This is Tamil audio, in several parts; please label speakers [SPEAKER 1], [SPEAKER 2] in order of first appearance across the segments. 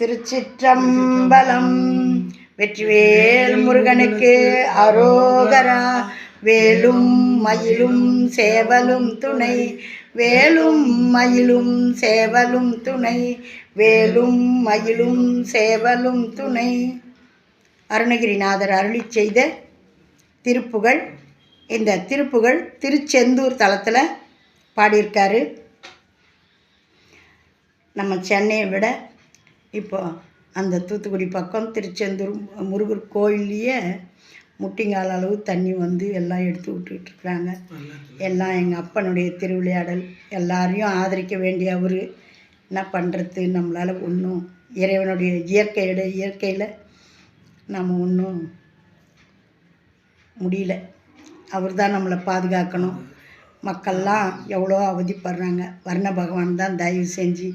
[SPEAKER 1] திருச்சிற்றம்பலம். வெற்றிவேல் முருகனுக்கு அரோகரா. வேலும் மயிலும் சேவலும் துணை. வேலும் மயிலும் சேவலும் துணை. வேலும் மயிலும் சேவலும் துணை. அருணகிரிநாதர் அருளி செய்த திருப்புகழ் இந்த திருப்புகழ் திருச்செந்தூர் தலத்தில் பாடியிருக்காரு. நம்ம சென்னையை விட இப்போ அந்த தூத்துக்குடி பக்கம் திருச்செந்தூர் முருகர் கோயில்லையே முட்டிங்கால் அளவு தண்ணி வந்து எல்லாம் எடுத்து விட்டுக்கிட்டு இருக்கிறாங்க எல்லாம் எங்கள் அப்பனுடைய திருவிளையாடல். எல்லாரையும் ஆதரிக்க வேண்டிய அவர் என்ன பண்ணுறது நம்மளால் ஒன்றும் இறைவனுடைய இயற்கையோட இயற்கையில் நம்ம ஒன்றும் முடியல. அவர் தான் நம்மளை பாதுகாக்கணும். மக்கள்லாம் எவ்வளோ அவதிப்படுறாங்க. வர்ண பகவான் தான் தயவு செஞ்சு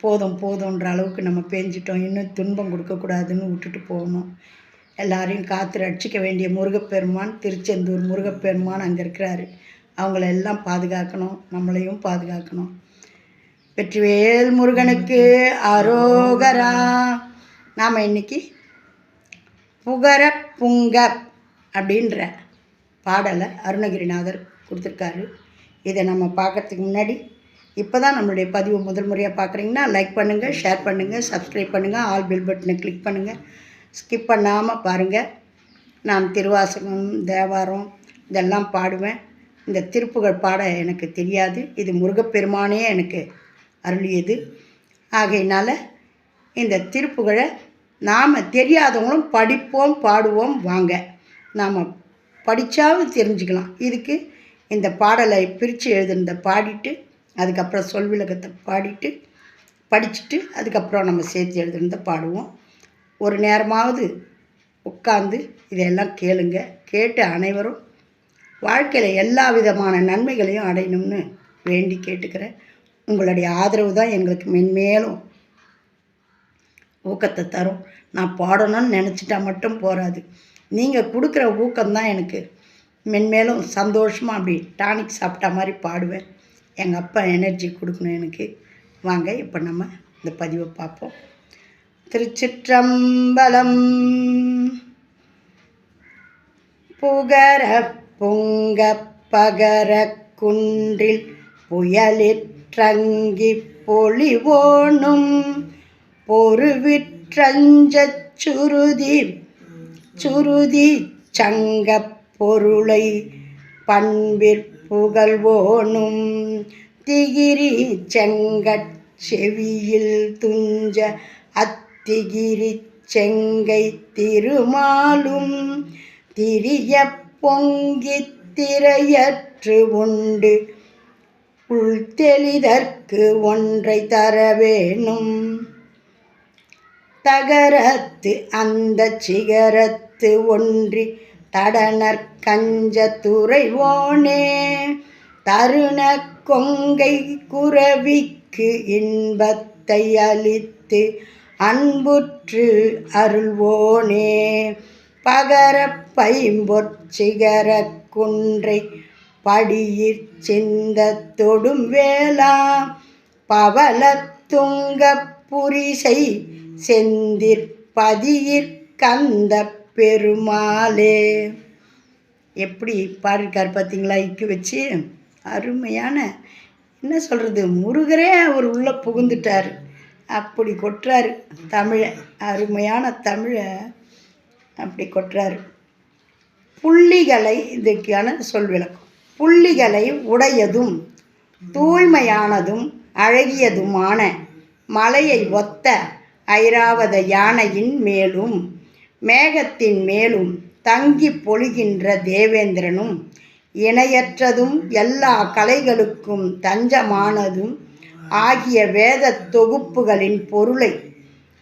[SPEAKER 1] போதும் போதுன்ற அளவுக்கு நம்ம பேஞ்சிட்டோம். இன்னும் துன்பம் கொடுக்கக்கூடாதுன்னு விட்டுட்டு போகணும். எல்லாரையும் காத்து ரட்சிக்க வேண்டிய முருகப்பெருமான் திருச்செந்தூர் முருகப்பெருமான் அங்கே இருக்கிறாரு. அவங்கள எல்லாம் பாதுகாக்கணும். நம்மளையும் பாதுகாக்கணும். வெற்றிவேல் முருகனுக்கு அரோகரா. நாம் இன்னைக்கு புகர புங்க அப்படின்ற பாடலை அருணகிரிநாதர் கொடுத்துருக்காரு. இதை நம்ம பார்க்கறதுக்கு முன்னாடி இப்போ தான் நம்மளுடைய பதிவு முதல் முறையாக பார்க்குறீங்கன்னா லைக் பண்ணுங்கள் ஷேர் பண்ணுங்கள் சப்ஸ்கிரைப் பண்ணுங்கள் ஆல் பில் பட்டனை கிளிக் பண்ணுங்கள் ஸ்கிப் பண்ணாமல் பாருங்கள் நான் திருவாசகம் தேவாரம் இதெல்லாம் பாடுவேன். இந்த திருப்புகழ் பாட எனக்கு தெரியாது. இது முருகப்பெருமானே எனக்கு அருளியது. ஆகையினால் இந்த திருப்புகழை நாம் தெரியாதவங்களும் படிப்போம் பாடுவோம் வாங்க. நாம் படித்தாவது தெரிஞ்சுக்கலாம். இதுக்கு இந்த பாடலை பிரித்து எழுதுனதை பாடிட்டு அதுக்கப்புறம் சொல் விளக்கத்தை பாடிட்டு படிச்சுட்டு அதுக்கப்புறம் நம்ம சேர்த்து எழுதுனதை பாடுவோம். ஒரு நேரமாவது உட்காந்து இதையெல்லாம் கேளுங்க. கேட்டு அனைவரும் வாழ்க்கையில் எல்லா விதமான நன்மைகளையும் அடையணும்னு வேண்டி கேட்டுக்கிறேன். உங்களுடைய ஆதரவு தான் எங்களுக்கு மென்மேலும் ஊக்கத்தை தரும். நான் பாடணும்னு நினச்சிட்டா மட்டும் போகாது நீங்கள் கொடுக்குற ஊக்கம்தான் எனக்கு மென்மேலும் சந்தோஷமாக அப்படி டானிக் சாப்பிட்டா மாதிரி பாடுவேன். எங்கள் அப்பா எனர்ஜி கொடுக்கணும் எனக்கு. வாங்க இப்போ நம்ம இந்த பதிவை பார்ப்போம். திருச்சிற்றம்பலம். புகர பொங்க பகர குன்றில் புயலிற்றங்கி பொலிவோனும் பொறுவிற்றஞ்சச் சுருதி சுருதி சங்க பொருளை பண்பிற் புகழ்வோனும் திகிரி செங்கட் செவியில் துஞ்ச அத்திகிரி செங்கை திருமாலும். திரிய பொங்கி திரையற்று உண்டு. உள் தெளிதற்கு ஒன்றை தர வேணும். தகரத்து அந்த சிகரத்து ஒன்றி தடனர் கஞ்சத்துறைவோனே தருண கொங்கை குரவிக்கு இன்பத்தை அளித்து அன்புற்று அருள்வோனே. பகர பைம்பொற்சிகர குன்றை படியிற் சிந்த தொடும் வேளா பவலத்துங்க புரிசை செந்திற்பதியிற் கந்த பெருமாளே. எப்படி பாடியிருக்கார் பார்த்தீங்களா? இக்கு வச்சு அருமையான என்ன சொல்கிறது முருகரே அவர் உள்ளே புகுந்துட்டார். அப்படி கொட்டுறாரு தமிழை அருமையான தமிழை அப்படி கொட்டுறாரு. புள்ளிகளை இதுக்கான சொல் விளக்கம். புள்ளிகளை உடையதும் தூய்மையானதும் அழகியதுமான மலையை ஒத்த ஐராவத யானையின் மேலும் மேகத்தின் மேலும் தங்கி பொழிகின்ற தேவேந்திரனும் இணையற்றதும் எல்லா கலைகளுக்கும் தஞ்சமானதும் ஆகிய வேத தொகுப்புகளின் பொருளை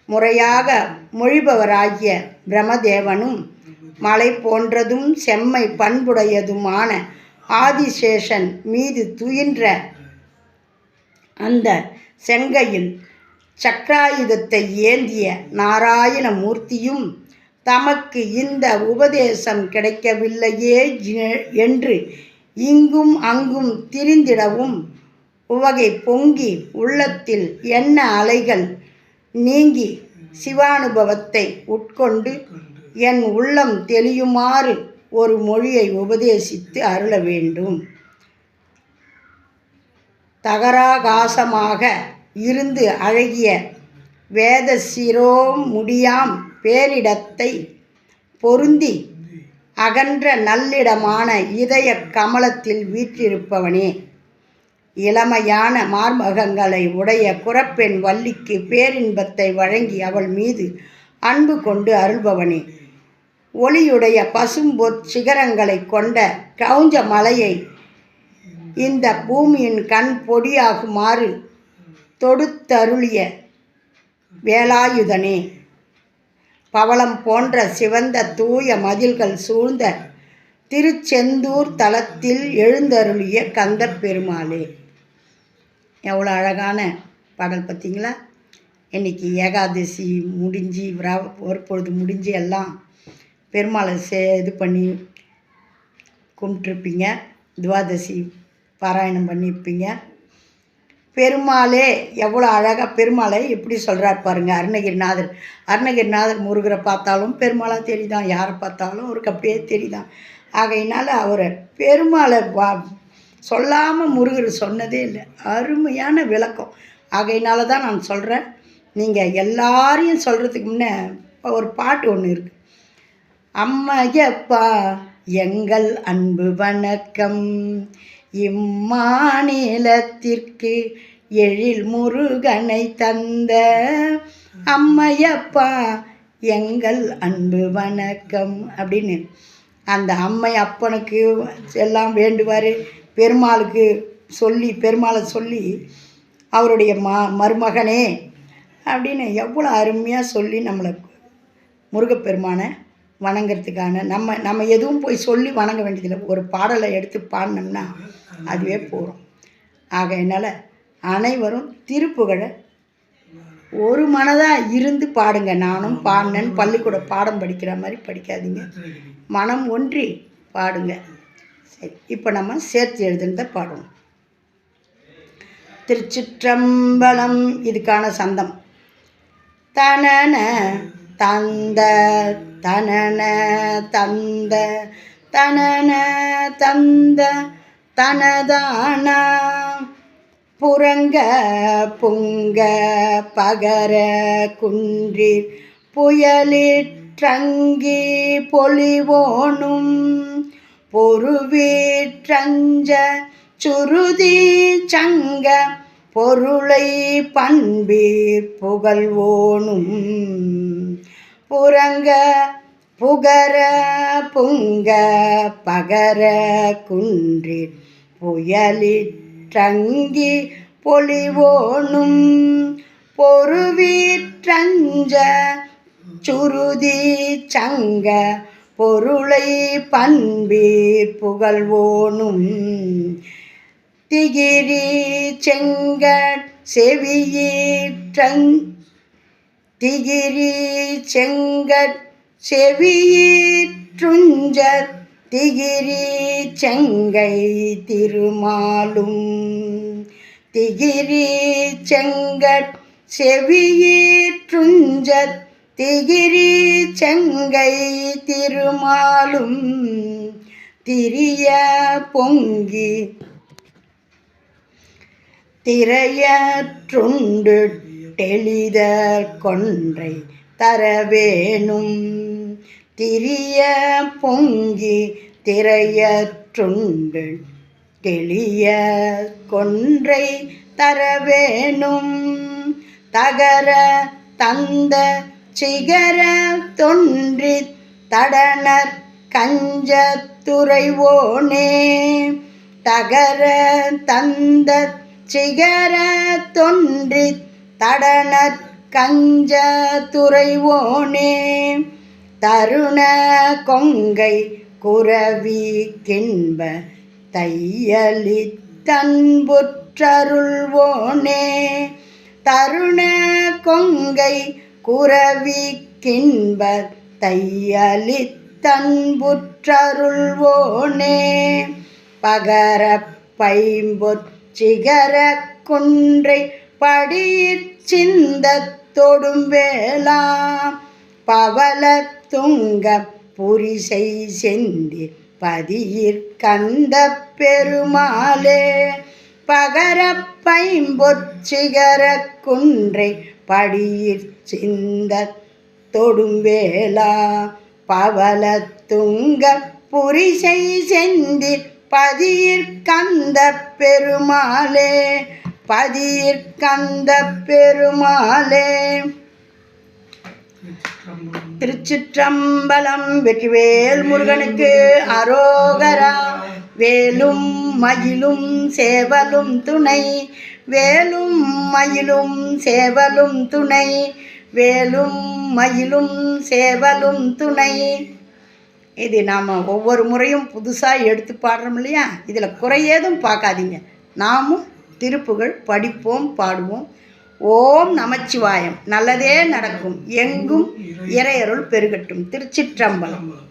[SPEAKER 1] முறையாக மொழிபவராகிய பிரமதேவனும் மலை போன்றதும் செம்மை பண்புடையதுமான ஆதிசேஷன் மீது துயின்ற அந்த செங்கையில் சக்ராயுதத்தை ஏந்திய நாராயண மூர்த்தியும் தமக்கு இந்த உபதேசம் கிடைக்கவில்லையே என்று இங்கும் அங்கும் திரிந்திடவும் உவகை பொங்கி உள்ளத்தில் என்ன அலைகள் நீங்கி சிவானுபவத்தை உட்கொண்டு என் உள்ளம் தெளியுமாறு ஒரு மொழியை உபதேசித்து அருள வேண்டும். தகராகாசமாக இருந்து அழகிய வேத சிரோம் முடியாம் பேரிடத்தை பொருந்தி அகன்ற நல்லிடமான இதய கமலத்தில் வீற்றிருப்பவனே. இளமையான மார்மகங்களை உடைய குரப்பெண் வள்ளிக்கு பேரின்பத்தை வழங்கி அவள் மீது அன்பு கொண்டு அருள்பவனே. ஒளியுடைய பசும்பொற் சிகரங்களை கொண்ட கவுஞ்ச மலையை இந்த பூமியின் கண் பொடியாகுமாறு தொடுத்தருளிய வேலாயுதனே. பவளம் போன்ற சிவந்த தூய மதில்கள் சூழ்ந்த திருச்செந்தூர் தலத்தில் எழுந்தருளிய கந்த பெருமாளே. எவ்வளோ அழகான பாடல் பார்த்தீங்களா? இன்னைக்கு ஏகாதசி முடிஞ்சு விரா ஒரு பொழுது முடிஞ்சு எல்லாம் பெருமாளை சே இது பண்ணி கும்பிட்ருப்பீங்க துவாதசி பாராயணம் பண்ணியிருப்பீங்க பெருமாளே எவ்வளோ அழகாக பெருமாளை எப்படி சொல்கிறார் பாருங்கள் அருணகிரிநாதர். அருணகிரிநாதர் முருகரை பார்த்தாலும் பெருமாளாக தெரியுதான் யாரை பார்த்தாலும் அவருக்கு அப்படியே தெரியுதான். ஆகையினால் அவரை பெருமாளை வா சொல்லாமல் முருகர் சொன்னதே இல்லை அருமையான விளக்கம். ஆகையினால தான் நான் சொல்கிறேன் நீங்கள் எல்லாரையும் சொல்கிறதுக்கு முன்னே ஒரு பாட்டு ஒன்று இருக்குது அம்மையப்பா எங்கள் அன்பு வணக்கம். இம்மாநிலத்திற்கு எழில் முருகனை தந்த அம்மையப்பா எங்கள் அன்பு வணக்கம் அப்படின்னு. அந்த அம்மை அப்பனுக்கு எல்லாம் வேண்டுவார். பெருமாளுக்கு சொல்லி பெருமாளை சொல்லி அவருடைய மா மருமகனே அப்படின்னு எவ்வளோ அருமையாக சொல்லி நம்மளை முருகப்பெருமானை வணங்குறதுக்கான நம்ம நம்ம எதுவும் போய் சொல்லி வணங்க வேண்டியதில்லை. ஒரு பாடலை எடுத்து பாடினோம்னா அதுவே போகிறோம் ஆக என்னால் அனைவரும் திருப்புகழை ஒரு மனதாக இருந்து பாடுங்க. நானும் பாடினேன். பள்ளிக்கூட பாடம் படிக்கிற மாதிரி படிக்காதீங்க. மனம் ஒன்றி பாடுங்க. சரி இப்போ நம்ம சேர்த்து எழுதுனதை பாடுவோம். திருச்சிற்றம்பலம் இதுக்கான சந்தம். தனன தந்த தனன தந்த தனன தந்த தனதானா. புறங்க புங்க பகர குன்றிற் புயலிற்றங்கி பொலிவோனும். பொறுவீற்றஞ்ச சுருதி சங்க பொருளை பண்பீர் புகழ்வோனும். புறங்க புகர புங்க பகர குன்றில் புயலிற்றங்கி பொலிவோனும் பொறுவீற்றஞ்ச சுருதி சங்க பொருளை பண்பீர் புகழ்வோனும். திகிரி செங்கட் செவியீற்றங் திகிரி செங்கட் செவியீற்றுஞ்ச திகிரி செங்கை திருமாலும். திகிரி செங்கட் செவியீற்றுஞ்ச திகிரி செங்கை திருமாலும். திரிய பொங்கி திரையற்றுண்டு டெளிதர் கொன்றை தரவேணும். திரிய பொங்கி திரையற்றுண்டு தெளிய கொன்றை தரவேணும். தகர தந்த சிகர தொன்றி தடனர் கஞ்சத்துறைவோனே தகர தந்த சிகர தொன்றி தடனர் கஞ்ச துறைவோனே. தருண கொங்கை குரவி கிண்ப தையலி தன்புற்றருள்வோனே தருண கொங்கை குரவி கிண்ப தையலி தன்புற்றருள்வோனே பகர பைம்பொற் சிகர குன்றை படியிற் சிந்தத் தொடும் வேளாம் பவள துங்க புரிசை செந்தி பதியிற் கந்த பெருமாளே. பகர பைம்பொச்சிகர குன்றை படியிற் சிந்தத் தொடும் வேளா. பவல துங்க புரிசை செந்தி பதியிற் கந்த கந்த பெருமாளே பதியிற் கந்த பெருமாளே. திருச்சிற்றம்பலம் வெற்றிவேல் முருகனுக்கு அரோகரா. வேலும் மயிலும் சேவலும் துணை. வேலும் மயிலும் சேவலும் துணை. வேலும் மயிலும் சேவலும் துணை. இது நாம் ஒவ்வொரு முறையும் புதுசாக எடுத்து பாடுறோம் இல்லையா? இதில் குறையேதும் பார்க்காதீங்க. நாமும் திருப்புகள் படிப்போம் பாடுவோம். ஓம் நமச்சிவாயம். நல்லதே நடக்கும். எங்கும் இறையருள் பெருகட்டும். திருச்சிற்றம்பலம்.